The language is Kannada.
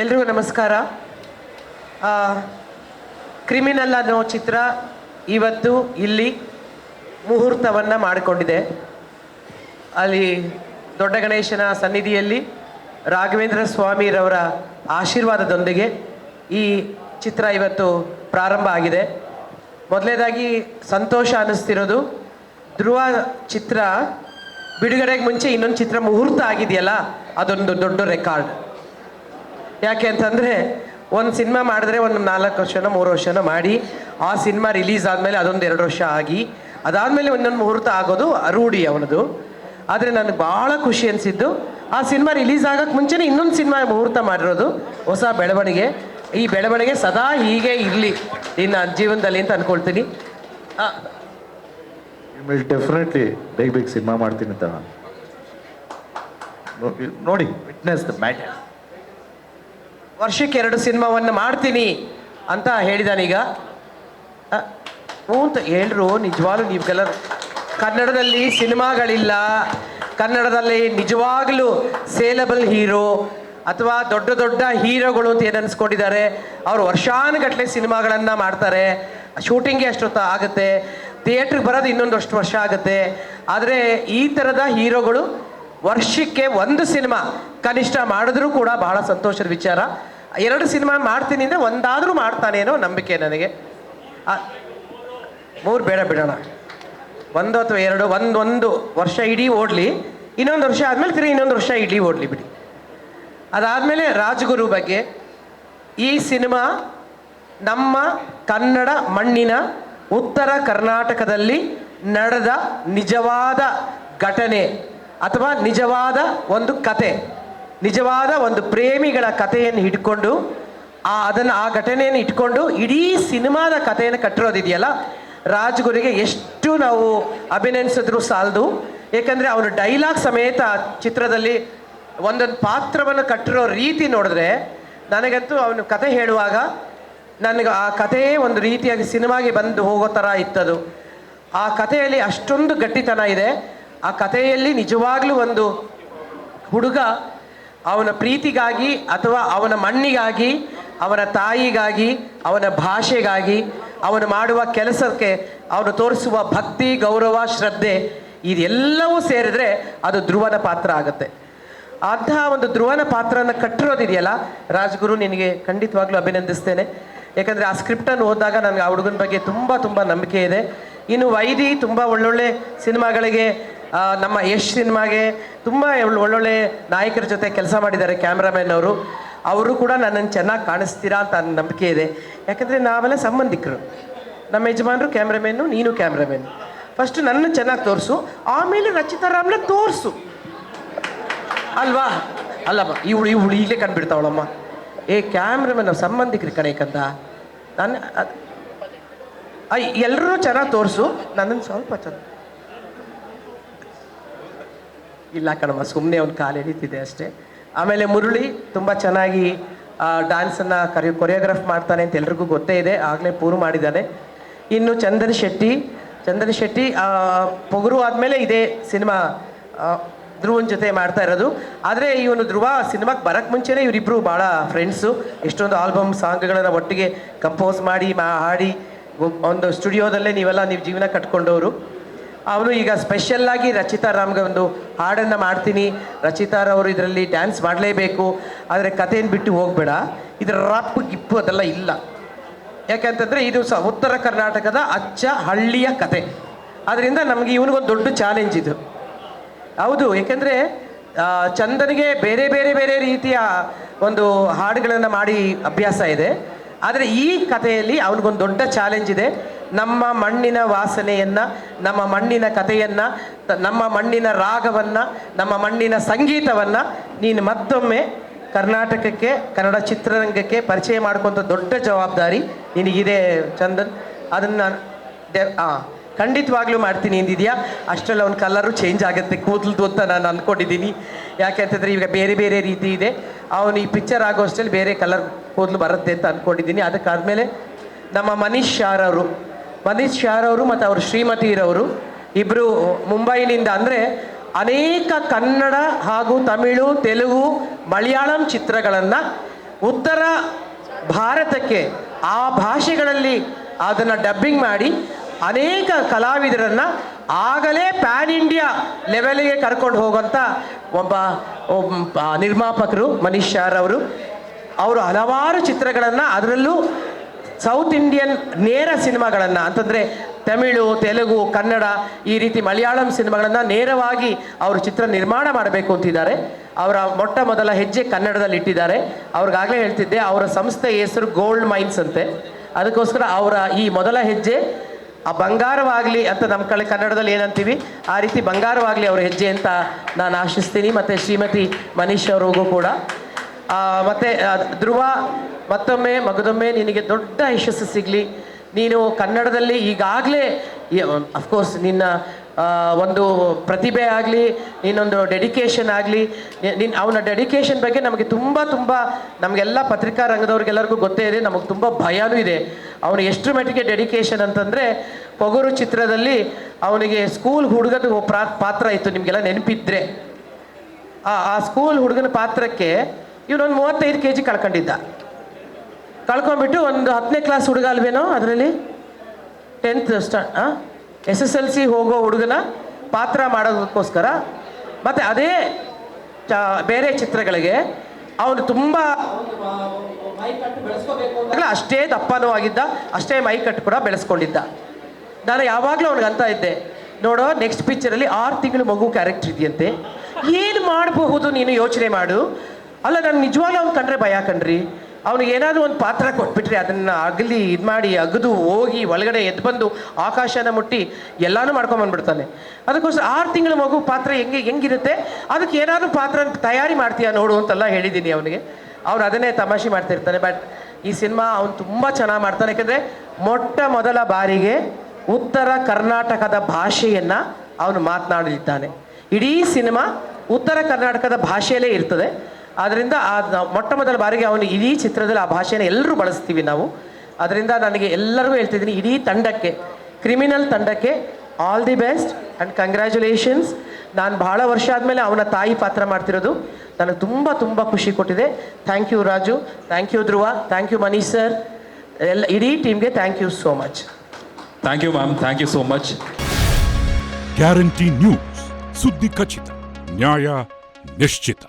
ಎಲ್ರಿಗೂ ನಮಸ್ಕಾರ. ಕ್ರಿಮಿನಲ್ ಅನ್ನೋ ಚಿತ್ರ ಇವತ್ತು ಇಲ್ಲಿ ಮುಹೂರ್ತವನ್ನು ಮಾಡಿಕೊಂಡಿದೆ. ಅಲ್ಲಿ ದೊಡ್ಡ ಗಣೇಶನ ಸನ್ನಿಧಿಯಲ್ಲಿ ರಾಘವೇಂದ್ರ ಸ್ವಾಮಿರವರ ಆಶೀರ್ವಾದದೊಂದಿಗೆ ಈ ಚಿತ್ರ ಇವತ್ತು ಪ್ರಾರಂಭ ಆಗಿದೆ. ಮೊದಲನೇದಾಗಿ ಸಂತೋಷ ಅನ್ನಿಸ್ತಿರೋದು, ಧ್ರುವ ಚಿತ್ರ ಬಿಡುಗಡೆಗೆ ಮುಂಚೆ ಇನ್ನೊಂದು ಚಿತ್ರ ಮುಹೂರ್ತ ಆಗಿದೆಯಲ್ಲ, ಅದೊಂದು ದೊಡ್ಡ ರೆಕಾರ್ಡ್ ಯಾಕೆ ಅಂತಂದರೆ ಒಂದು ಸಿನಿಮಾ ಮಾಡಿದ್ರೆ ಒಂದು ನಾಲ್ಕು ವರ್ಷನೋ, ಮೂರು ವರ್ಷನೋ ಮಾಡಿ ಆ ಸಿನಿಮಾ ರಿಲೀಸ್ ಆದಮೇಲೆ ಅದೊಂದು ಎರಡು ವರ್ಷ ಆಗಿ, ಅದಾದಮೇಲೆ ಒಂದೊಂದು ಮುಹೂರ್ತ ಆಗೋದು ರೂಢಿ ಅವನದು. ಆದರೆ ನನಗೆ ಭಾಳ ಖುಷಿ ಅನಿಸಿದ್ದು, ಆ ಸಿನಿಮಾ ರಿಲೀಸ್ ಆಗೋಕ್ಕೆ ಮುಂಚೆನೇ ಇನ್ನೊಂದು ಸಿನಿಮಾ ಮುಹೂರ್ತ ಮಾಡಿರೋದು, ಹೊಸ ಬೆಳವಣಿಗೆ. ಈ ಬೆಳವಣಿಗೆ ಸದಾ ಹೀಗೆ ಇರಲಿ. ಇನ್ನು ಜೀವನದಲ್ಲಿ ಅಂತ ಅಂದ್ಕೊಳ್ತೀನಿ ಡೆಫಿನೆಟ್ಲಿ ಬೇಗ ಬೇಗ ಸಿನಿಮಾ ಮಾಡ್ತೀನಿ ಅಂತ. ನೋಡಿ ವಿಟ್ನೆಸ್ ದ ಮ್ಯಾಟರ್ ವರ್ಷಕ್ಕೆ ಎರಡು ಸಿನಿಮಾವನ್ನು ಮಾಡ್ತೀನಿ ಅಂತ ಹೇಳಿದಾನೀಗ. ಹ್ಞೂ ಅಂತ ಹೇಳ್ರು, ನಿಜವಾಗ್ಲೂ ನೀವುಗೆಲ್ಲ ಕನ್ನಡದಲ್ಲಿ ಸಿನಿಮಾಗಳಿಲ್ಲ. ಕನ್ನಡದಲ್ಲಿ ನಿಜವಾಗ್ಲೂ ಸೇಲಬಲ್ ಹೀರೋ ಅಥವಾ ದೊಡ್ಡ ದೊಡ್ಡ ಹೀರೋಗಳು ಅಂತ ಏನು ಅನ್ಸ್ಕೊಂಡಿದ್ದಾರೆ, ಅವರು ವರ್ಷಾನುಗಟ್ಟಲೆ ಸಿನಿಮಾಗಳನ್ನು ಮಾಡ್ತಾರೆ. ಶೂಟಿಂಗ್ಗೆ ಅಷ್ಟೊತ್ತು ಆಗುತ್ತೆ, ಥಿಯೇಟ್ರಿಗೆ ಬರೋದು ಇನ್ನೊಂದು ಅಷ್ಟು ವರ್ಷ ಆಗುತ್ತೆ. ಆದರೆ ಈ ಥರದ ಹೀರೋಗಳು ವರ್ಷಕ್ಕೆ ಒಂದು ಸಿನಿಮಾ ಕನಿಷ್ಠ ಮಾಡಿದ್ರೂ ಕೂಡ ಬಹಳ ಸಂತೋಷದ ವಿಚಾರ. ಎರಡು ಸಿನಿಮಾ ಮಾಡ್ತೀನಿ ಅಂದರೆ ಒಂದಾದರೂ ಮಾಡ್ತಾನೇನೋ ನಂಬಿಕೆ ನನಗೆ. ಮೂರು ಬೇಡ ಬಿಡೋಣ. ಒಂದು ಅಥವಾ ಎರಡು, ಒಂದು ಒಂದು ವರ್ಷ ಇಡೀ ಓಡಲಿ, ಇನ್ನೊಂದು ವರ್ಷ ಆದಮೇಲೆ ತಿರುಗಿ ಇನ್ನೊಂದು ವರ್ಷ ಇಡೀ ಓಡಲಿ ಬಿಡಿ. ಅದಾದಮೇಲೆ ರಾಜಗುರು ಬಗ್ಗೆ, ಈ ಸಿನಿಮಾ ನಮ್ಮ ಕನ್ನಡ ಮಣ್ಣಿನ ಉತ್ತರ ಕರ್ನಾಟಕದಲ್ಲಿ ನಡೆದ ನಿಜವಾದ ಘಟನೆ ಅಥವಾ ನಿಜವಾದ ಒಂದು ಕತೆ. ನಿಜವಾದ ಒಂದು ಪ್ರೇಮಿಗಳ ಕಥೆಯನ್ನು ಹಿಡ್ಕೊಂಡು ಆ ಅದನ್ನು, ಆ ಘಟನೆಯನ್ನು ಇಟ್ಕೊಂಡು ಇಡೀ ಸಿನಿಮಾದ ಕಥೆಯನ್ನು ಕಟ್ಟಿರೋದಿದೆಯಲ್ಲ? ರಾಜ್ಗುರಿಗೆ ಎಷ್ಟು ನಾವು ಅಭಿನಯಿಸಿದ್ರು ಸಾಲದು. ಏಕೆಂದರೆ ಅವನು ಡೈಲಾಗ್ ಸಮೇತ ಚಿತ್ರದಲ್ಲಿ ಒಂದೊಂದು ಪಾತ್ರವನ್ನು ಕಟ್ಟಿರೋ ರೀತಿ ನೋಡಿದ್ರೆ ನನಗಂತೂ ಅವನು ಕತೆ ಹೇಳುವಾಗ ನನಗೆ ಆ ಕಥೆಯೇ ಒಂದು ರೀತಿಯಾಗಿ ಸಿನಿಮಾಗೆ ಬಂದು ಹೋಗೋ ಥರ ಇತ್ತದು. ಆ ಕಥೆಯಲ್ಲಿ ಅಷ್ಟೊಂದು ಗಟ್ಟಿತನ ಇದೆ. ಆ ಕಥೆಯಲ್ಲಿ ನಿಜವಾಗ್ಲೂ ಒಂದು ಹುಡುಗ ಅವನ ಪ್ರೀತಿಗಾಗಿ ಅಥವಾ ಅವನ ಮಣ್ಣಿಗಾಗಿ, ಅವನ ತಾಯಿಗಾಗಿ, ಅವನ ಭಾಷೆಗಾಗಿ, ಅವನು ಮಾಡುವ ಕೆಲಸಕ್ಕೆ ಅವನು ತೋರಿಸುವ ಭಕ್ತಿ, ಗೌರವ, ಶ್ರದ್ಧೆ ಇದೆಲ್ಲವೂ ಸೇರಿದ್ರೆ ಅದು ಧ್ರುವನ ಪಾತ್ರ ಆಗುತ್ತೆ. ಅಂತಹ ಒಂದು ಧ್ರುವನ ಪಾತ್ರನ ಕಟ್ಟಿರೋದಿದೆಯಲ್ಲ, ರಾಜ್ಗುರು ನಿನಗೆ ಖಂಡಿತವಾಗ್ಲೂ ಅಭಿನಂದಿಸ್ತೇನೆ. ಯಾಕಂದರೆ ಆ ಸ್ಕ್ರಿಪ್ಟನ್ನು ಓದಿದಾಗ ನನಗೆ ಆ ಹುಡುಗನ ಬಗ್ಗೆ ತುಂಬ ತುಂಬ ನಂಬಿಕೆ ಇದೆ. ಇನ್ನು ವೈದಿ ತುಂಬ ಒಳ್ಳೊಳ್ಳೆ ಸಿನಿಮಾಗಳಿಗೆ ನಮ್ಮ ಯಶ್ ಸಿನಿಮಾಗೆ ತುಂಬ ಒಳ್ಳೊಳ್ಳೆ ನಾಯಕರ ಜೊತೆ ಕೆಲಸ ಮಾಡಿದ್ದಾರೆ ಕ್ಯಾಮ್ರಾಮನ್ ಅವರು. ಅವರು ಕೂಡ ನನ್ನನ್ನು ಚೆನ್ನಾಗಿ ಕಾಣಿಸ್ತೀರಾ ಅಂತ ನನ್ನ ನಂಬಿಕೆ ಇದೆ. ಯಾಕಂದರೆ ನಾವೆಲ್ಲ ಸಂಬಂಧಿಕರು. ನಮ್ಮ ಯಜಮಾನರು ಕ್ಯಾಮ್ರಾಮನ್ನು, ನೀನು ಕ್ಯಾಮ್ರಾಮನ್ ಫಸ್ಟ್ ನನ್ನ ಚೆನ್ನಾಗಿ ತೋರಿಸು, ಆಮೇಲೆ ರಚಿತಾ ರಾಮ್ನ ತೋರಿಸು. ಅಲ್ವಾ? ಅಲ್ಲಮ್ಮ, ಇವಳು ಇವಳು ಈಗಲೇ ಕಂಡುಬಿಡ್ತಾವಳಮ್ಮ. ಏ, ಕ್ಯಾಮ್ರಾಮನ್ ನಾವು ಸಂಬಂಧಿಕರು ಕಣೆ ಕಂದ. ನಾನು ಎಲ್ಲರೂ ಚೆನ್ನಾಗಿ ತೋರಿಸು. ನನ್ನನ್ನು ಸ್ವಲ್ಪ ಚೆನ್ನಾಗಿ ಇಲ್ಲ ಕಣಮ್ಮ ಸುಮ್ಮನೆ ಅವ್ನ ಕಾಲು ಎಳಿತಿದೆ ಅಷ್ಟೇ. ಆಮೇಲೆ ಮುರುಳಿ ತುಂಬ ಚೆನ್ನಾಗಿ ಡ್ಯಾನ್ಸನ್ನು ಕರಿ ಕೊರಿಯೋಗ್ರಾಫ್ ಮಾಡ್ತಾನೆ ಅಂತ ಎಲ್ರಿಗೂ ಗೊತ್ತೇ ಇದೆ, ಆಗಲೇ ಪೂರು ಮಾಡಿದ್ದಾನೆ. ಇನ್ನು ಚಂದನ್ ಶೆಟ್ಟಿ ಚಂದನ್ ಶೆಟ್ಟಿ ಪೊಗರು ಆದಮೇಲೆ ಇದೇ ಸಿನಿಮಾ ಧ್ರುವನ್ ಜೊತೆ ಮಾಡ್ತಾ ಇರೋದು. ಆದರೆ ಇವನು ಧ್ರುವ ಸಿನಿಮಾಕ್ಕೆ ಬರೋಕ್ಕೆ ಮುಂಚೆನೇ ಇವರಿಬ್ಬರು ಭಾಳ ಫ್ರೆಂಡ್ಸು ಎಷ್ಟೊಂದು ಆಲ್ಬಮ್ ಸಾಂಗ್ಗಳನ್ನು ಒಟ್ಟಿಗೆ ಕಂಪೋಸ್ ಮಾಡಿ, ಮಾ, ಹಾಡಿ ಒಂದು ಸ್ಟುಡಿಯೋದಲ್ಲೇ ನೀವೆಲ್ಲ, ನೀವು ಜೀವನ ಕಟ್ಕೊಂಡವರು. ಅವನು ಈಗ ಸ್ಪೆಷಲ್ಲಾಗಿ ರಚಿತಾ ರಾಮ್ಗೆ ಒಂದು ಹಾಡನ್ನು ಮಾಡ್ತೀನಿ. ರಚಿತಾ ರಚಿತಾರವರು ಇದರಲ್ಲಿ ಡ್ಯಾನ್ಸ್ ಮಾಡಲೇಬೇಕು. ಆದರೆ ಕಥೆಯನ್ನು ಬಿಟ್ಟು ಹೋಗಬೇಡ. ಇದರ ರಪ್ ಗಿಪ್ಪು ಅದೆಲ್ಲ ಇಲ್ಲ. ಯಾಕೆಂತಂದರೆ ಇದು ಸಹ ಉತ್ತರ ಕರ್ನಾಟಕದ ಅಚ್ಚ ಹಳ್ಳಿಯ ಕತೆ. ಅದರಿಂದ ನಮಗೆ ಇವನಿಗೊಂದು ದೊಡ್ಡ ಚಾಲೆಂಜ್ ಇದು. ಹೌದು, ಏಕೆಂದರೆ ಚಂದನಿಗೆ ಬೇರೆ ಬೇರೆ ಬೇರೆ ರೀತಿಯ ಒಂದು ಹಾಡುಗಳನ್ನು ಮಾಡಿ ಅಭ್ಯಾಸ ಇದೆ. ಆದರೆ ಈ ಕಥೆಯಲ್ಲಿ ಅವನಿಗೊಂದು ದೊಡ್ಡ ಚಾಲೆಂಜ್ ಇದೆ. ನಮ್ಮ ಮಣ್ಣಿನ ವಾಸನೆಯನ್ನು, ನಮ್ಮ ಮಣ್ಣಿನ ಕಥೆಯನ್ನು ನಮ್ಮ ಮಣ್ಣಿನ ರಾಗವನ್ನು, ನಮ್ಮ ಮಣ್ಣಿನ ಸಂಗೀತವನ್ನು ನೀನು ಮತ್ತೊಮ್ಮೆ ಕರ್ನಾಟಕಕ್ಕೆ, ಕನ್ನಡ ಚಿತ್ರರಂಗಕ್ಕೆ ಪರಿಚಯ ಮಾಡ್ಕೊಂತ ದೊಡ್ಡ ಜವಾಬ್ದಾರಿ ನಿನಗಿದೆ ಚಂದನ್. ಅದನ್ನು ಖಂಡಿತವಾಗ್ಲೂ ಮಾಡ್ತೀನಿ ಎಂದಿದೆಯಾ ಅಷ್ಟರಲ್ಲಿ ಅವ್ನ ಕಲರು ಚೇಂಜ್ ಆಗುತ್ತೆ, ಕೂದಲ್ದು ಅಂತ ನಾನು ಅಂದ್ಕೊಂಡಿದ್ದೀನಿ ಯಾಕೆ ಅಂತಂದರೆ ಈಗ ಬೇರೆ ಬೇರೆ ರೀತಿ ಇದೆ. ಅವನು ಈ ಪಿಕ್ಚರ್ ಆಗೋ ಅಷ್ಟರಲ್ಲಿ ಬೇರೆ ಕಲರ್ ಕೂದಲು ಬರುತ್ತೆ ಅಂತ ಅಂದ್ಕೊಂಡಿದ್ದೀನಿ ಅದಕ್ಕಾದಮೇಲೆ ನಮ್ಮ ಮನೀಶ್ ಶಾರ್ ಮನೀಶ್ ಶಾರ್ ಅವರು ಮತ್ತು ಅವರು ಶ್ರೀಮತಿ ಇರೋರು ಇಬ್ಬರು ಮುಂಬೈನಿಂದ ಅಂದರೆ ಅನೇಕ ಕನ್ನಡ ಹಾಗೂ ತಮಿಳು, ತೆಲುಗು, ಮಲಯಾಳಂ ಚಿತ್ರಗಳನ್ನು ಉತ್ತರ ಭಾರತಕ್ಕೆ ಆ ಭಾಷೆಗಳಲ್ಲಿ ಅದನ್ನು ಡಬ್ಬಿಂಗ್ ಮಾಡಿ ಅನೇಕ ಕಲಾವಿದರನ್ನು ಆಗಲೇ ಪ್ಯಾನ್ ಇಂಡಿಯಾ ಲೆವೆಲ್ಗೆ ಕರ್ಕೊಂಡು ಹೋಗುವಂಥ ಒಬ್ಬ ಒಬ್ಬ ನಿರ್ಮಾಪಕರು ಮನೀಶ್ ಶಾರ್ ಅವರು ಅವರು ಹಲವಾರು ಚಿತ್ರಗಳನ್ನು ಅದರಲ್ಲೂ ಸೌತ್ ಇಂಡಿಯನ್ ನೇರ ಸಿನಿಮಾಗಳನ್ನು, ಅಂತಂದರೆ ತಮಿಳು, ತೆಲುಗು, ಕನ್ನಡ, ಈ ರೀತಿ ಮಲಯಾಳಂ ಸಿನಿಮಾಗಳನ್ನು ನೇರವಾಗಿ ಅವರು ಚಿತ್ರ ನಿರ್ಮಾಣ ಮಾಡಬೇಕು ಅಂತಿದ್ದಾರೆ. ಅವರ ಮೊಟ್ಟ ಮೊದಲ ಹೆಜ್ಜೆ ಕನ್ನಡದಲ್ಲಿ ಇಟ್ಟಿದ್ದಾರೆ. ಅವ್ರಿಗಾಗಲೇ ಹೇಳ್ತಿದ್ದೆ, ಅವರ ಸಂಸ್ಥೆ ಹೆಸರು ಗೋಲ್ಡ್ ಮೈನ್ಸ್ ಅಂತೆ. ಅದಕ್ಕೋಸ್ಕರ ಅವರ ಈ ಮೊದಲ ಹೆಜ್ಜೆ, ಆ ಬಂಗಾರವಾಗಲಿ ಅಂತ ನಮ್ಮ ಕಡೆ ಕನ್ನಡದಲ್ಲಿ ಏನಂತೀವಿ, ಆ ರೀತಿ ಬಂಗಾರವಾಗಲಿ ಅವರ ಹೆಜ್ಜೆ ಅಂತ ನಾನು ಆಶಿಸ್ತೀನಿ. ಮತ್ತು ಶ್ರೀಮತಿ ಮನೀಶ್ ಅವರಿಗೂ ಕೂಡ. ಮತ್ತು ಮತ್ತೆ ಧ್ರುವ ಮತ್ತೊಮ್ಮೆ ಮಗದೊಮ್ಮೆ ನಿನಗೆ ದೊಡ್ಡ ಯಶಸ್ಸು ಸಿಗಲಿ. ನೀನು ಕನ್ನಡದಲ್ಲಿ ಈಗಾಗಲೇ ಅಫ್ಕೋರ್ಸ್ ನಿನ್ನ ಒಂದು ಪ್ರತಿಭೆ ಆಗಲಿ, ನಿನ್ನೊಂದು ಡೆಡಿಕೇಶನ್ ಆಗಲಿ ನಿನ್ನ ಅವನ ಡೆಡಿಕೇಶನ್ ಬಗ್ಗೆ ನಮಗೆ ತುಂಬ ತುಂಬ, ನಮಗೆಲ್ಲ ಪತ್ರಿಕಾ ರಂಗದವ್ರಿಗೆಲ್ಲರಿಗೂ ಗೊತ್ತೇ ಇದೆ, ನಮಗೆ ತುಂಬ ಭಯನೂ ಇದೆ. ಅವನು ಎಷ್ಟು ಮಟ್ಟಿಗೆ ಡೆಡಿಕೇಶನ್ ಅಂತಂದರೆ, ಪೊಗರು ಚಿತ್ರದಲ್ಲಿ ಅವನಿಗೆ ಸ್ಕೂಲ್ ಹುಡುಗದ ಪ್ರಾ- ಪಾತ್ರ ಇತ್ತು, ನಿಮಗೆಲ್ಲ ನೆನಪಿದ್ರೆ. ಆ ಸ್ಕೂಲ್ ಹುಡುಗನ ಪಾತ್ರಕ್ಕೆ ಇವನೊಂದು ಮೂವತ್ತೈದು ಕೆ ಜಿ ಕಳ್ಕೊಂಡಿದ್ದ. ಕಳ್ಕೊಂಡ್ಬಿಟ್ಟು ಒಂದು ಹತ್ತನೇ ಕ್ಲಾಸ್ ಹುಡುಗ ಅಲ್ವೇನೋ ಅದರಲ್ಲಿ ಟೆಂತ್ ಸ್ಟಾ ಎಸ್ ಎಸ್ ಎಲ್ ಸಿ ಹೋಗೋ ಹುಡುಗನ ಪಾತ್ರ ಮಾಡೋದಕ್ಕೋಸ್ಕರ. ಮತ್ತು ಅದೇ ಬೇರೆ ಚಿತ್ರಗಳಿಗೆ ಅವನು ತುಂಬ ಅಷ್ಟೇ ದಪ್ಪನೂ ಆಗಿದ್ದ, ಅಷ್ಟೇ ಮೈ ಕಟ್ಟು ಕೂಡ ಬೆಳೆಸ್ಕೊಂಡಿದ್ದ. ನಾನು ಯಾವಾಗಲೂ ಅವ್ನಿಗೆ ಅಂತ ಇದ್ದೆ, ನೋಡೋ ನೆಕ್ಸ್ಟ್ ಪಿಕ್ಚರಲ್ಲಿ ಆರು ತಿಂಗಳು ಮಗು ಕ್ಯಾರೆಕ್ಟರ್ ಇದೆಯಂತೆ. ಏನು ಮಾಡಬಹುದು ನೀನು ಯೋಚನೆ ಮಾಡು? ಅಲ್ಲ ನಾನು ನಿಜವಾಗ್ಲೂ ಅವ್ನು ಕಂಡ್ರೆ ಭಯ ಕಣ್ರಿ. ಅವ್ನಿಗೆ ಏನಾದರೂ ಒಂದು ಪಾತ್ರ ಕೊಟ್ಬಿಟ್ರೆ ಅದನ್ನು ಅಗಲಿ ಇದು ಮಾಡಿ ಅಗದು ಹೋಗಿ ಒಳಗಡೆ ಎದ್ದು ಬಂದು ಆಕಾಶನ ಮುಟ್ಟಿ ಎಲ್ಲಾನು ಮಾಡ್ಕೊಂಬಂದ್ಬಿಡ್ತಾನೆ ಅದಕ್ಕೋಸ್ಕರ ಆರು ತಿಂಗಳ ಮಗು ಪಾತ್ರ ಹೆಂಗೆ ಹೆಂಗಿರುತ್ತೆ, ಅದಕ್ಕೆ ಏನಾದರೂ ಪಾತ್ರ ತಯಾರಿ ಮಾಡ್ತೀಯಾ ನೋಡು ಅಂತೆಲ್ಲ ಹೇಳಿದ್ದೀನಿ ಅವನಿಗೆ. ಅವ್ನು ಅದನ್ನೇ ತಮಾಷೆ ಮಾಡ್ತಿರ್ತಾನೆ, ಬಟ್ ಈ ಸಿನಿಮಾ ಅವ್ನು ತುಂಬ ಚೆನ್ನಾಗಿ ಮಾಡ್ತಾನೆ. ಯಾಕಂದರೆ ಮೊಟ್ಟ ಮೊದಲ ಬಾರಿಗೆ ಉತ್ತರ ಕರ್ನಾಟಕದ ಭಾಷೆಯನ್ನು ಅವನು ಮಾತನಾಡಲಿದ್ದಾನೆ ಇಡೀ ಸಿನಿಮಾ ಉತ್ತರ ಕರ್ನಾಟಕದ ಭಾಷೆಯಲ್ಲೇ ಇರ್ತದೆ. ಆದ್ದರಿಂದ ಆ ಮೊಟ್ಟ ಮೊದಲ ಬಾರಿಗೆ ಅವನು ಇಡೀ ಚಿತ್ರದಲ್ಲಿ ಆ ಭಾಷೆನ ಎಲ್ಲರೂ ಬಳಸ್ತೀವಿ ನಾವು. ಅದರಿಂದ ನನಗೆ ಎಲ್ಲರಿಗೂ ಹೇಳ್ತಿದ್ದೀನಿ ಇಡೀ ತಂಡಕ್ಕೆ ಕ್ರಿಮಿನಲ್ ತಂಡಕ್ಕೆ all the best and congratulations ನಾನು ಭಾಳ ವರ್ಷ ಆದಮೇಲೆ ಅವನ ತಾಯಿ ಪಾತ್ರ ಮಾಡ್ತಿರೋದು. ನನಗೆ ತುಂಬ ತುಂಬ ಖುಷಿ ಕೊಟ್ಟಿದೆ. Thank you Raju. Thank you Dhruva. Thank you Manish sir ಎಲ್ಲ ಇಡೀ ಟೀಮ್ಗೆ thank you so much thank you ma'am thank you so much guarantee news ಸುದ್ದಿ ಖಚಿತ ನ್ಯಾಯ ನಿಶ್ಚಿತ